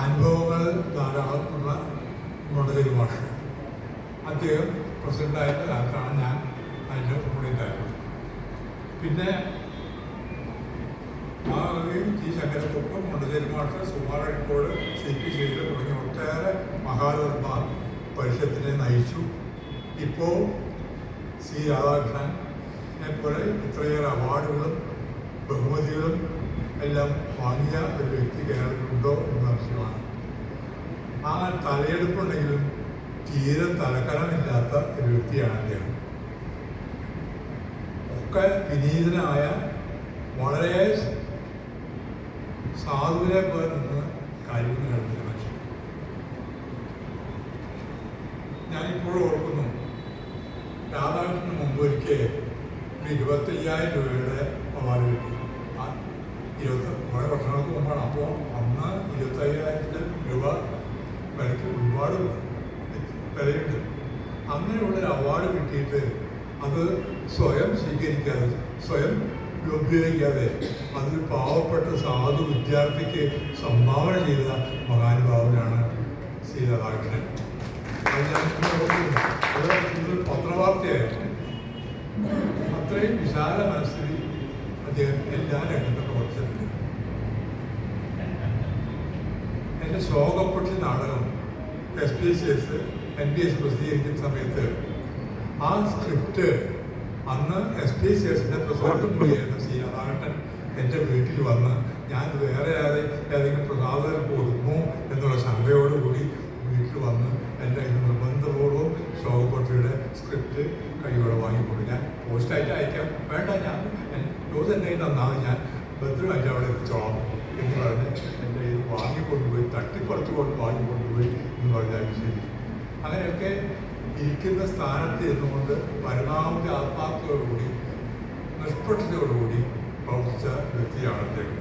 അനുഭവങ്ങൾ ധാരാളം ഉള്ള മാഷ് അദ്ദേഹം പ്രസിഡന്റായിരുന്ന കാലത്താണ് ഞാൻ അതിന്റെ കൂടെ ഉണ്ടായിരുന്നത് പിന്നെ ആ ജി ശങ്കരപ്പൊപ്പം മുണ്ടകരി മാഷ് ഇപ്പോഴ് സി പി ശൈല തുടങ്ങിയ ഒട്ടേറെ മഹാധർമ്മ പരിഷത്തിനെ നയിച്ചു. ഇപ്പോൾ സി രാധാകൃഷ്ണനെ പോലെ ഇത്രയേറെ അവാർഡുകളും ബഹുമതികളും എല്ലാം വാങ്ങിയ ഒരു വ്യക്തി കേരളത്തിലുണ്ടോ എന്ന സംശയമാണ് ആ തലയെടുപ്പുണ്ടെങ്കിലും തീരെ തലക്കനമില്ലാത്ത ഒരു വ്യക്തിയാണ് അദ്ദേഹം ഒക്കെ വിനീതനായ വളരെ സാധുവിനെ പോലെ നിന്ന് കാര്യങ്ങൾ നടത്തിയ മനുഷ്യൻ. ഞാനിപ്പോഴും ഓർക്കുന്നു രാധാകൃഷ്ണന് മുമ്പ് ഒരിക്കൽ ഇരുപത്തയ്യായിരം രൂപയുടെ അവാർഡ് കിട്ടി. ഇരുപത്തി കുറേ വർഷങ്ങൾക്ക് മുമ്പാണ് അപ്പോൾ അന്ന് ഇരുപത്തയ്യായിരത്തിന് രൂപ വിലയ്ക്ക് ഒരുപാട് വിലയുണ്ട്. അങ്ങനെയുള്ള ഒരു അവാർഡ് കിട്ടിയിട്ട് അത് സ്വയം സ്വീകരിക്കാതെ സ്വയം ഉപയോഗിക്കാതെ അതൊരു പാവപ്പെട്ട സാധു വിദ്യാർത്ഥിക്ക് സംഭാവന ചെയ്ത മഹാനുഭാവനാണ് സി രാധാകൃഷ്ണൻ. പത്രവാർത്തയായിരുന്നു. അത്രയും വിശാല മനസ്സിൽ അദ്ദേഹം എല്ലാ രംഗത്തും പ്രവർത്തിച്ചിട്ടുണ്ട്. എന്റെ ശോകപ്പെട്ടി നാടകം S P S S N D S പ്രസിദ്ധീകരിക്കുന്ന സമയത്ത് ആ സ്ക്രിപ്റ്റ് അന്ന് എസ് പി എസ് എസിന്റെ പ്രസിഡന്റ് സി രാധാകൃഷ്ണൻ എന്റെ വീട്ടിൽ വന്ന് ഞാൻ വേറെ ആരെ ഏതെങ്കിലും പ്രസാദകർക്ക് കൊടുക്കുമോ എന്നുള്ള ശങ്കയോടുകൂടി വീട്ടിൽ വന്ന് എന്റെ നിർബന്ധപൂർവം ശോകപ്പെട്ടിയുടെ സ്ക്രിപ്റ്റ് കൈയോടെ വാങ്ങിക്കൊണ്ടു ഞാൻ പോസ്റ്റായിട്ട് അയക്കാം. വേണ്ട ഞാൻ തന്നാൽ ഞാൻ ഭദ്രമായിട്ട് അവിടെ എത്തിച്ചോളാം എന്ന് പറഞ്ഞ് എന്റെ ഇത് വാങ്ങിക്കൊണ്ടുപോയി കൊണ്ട് വാങ്ങിക്കൊണ്ടുപോയി എന്ന് പറഞ്ഞാൽ ശരി. അങ്ങനെയൊക്കെ ഇരിക്കുന്ന സ്ഥാനത്ത് ഇരുന്നുകൊണ്ട് പരമാവധി ആത്മാർത്ഥതയോടുകൂടി നിഷ്പക്ഷതയോടുകൂടി പ്രവർത്തിച്ച വ്യക്തിയാണ് അദ്ദേഹം.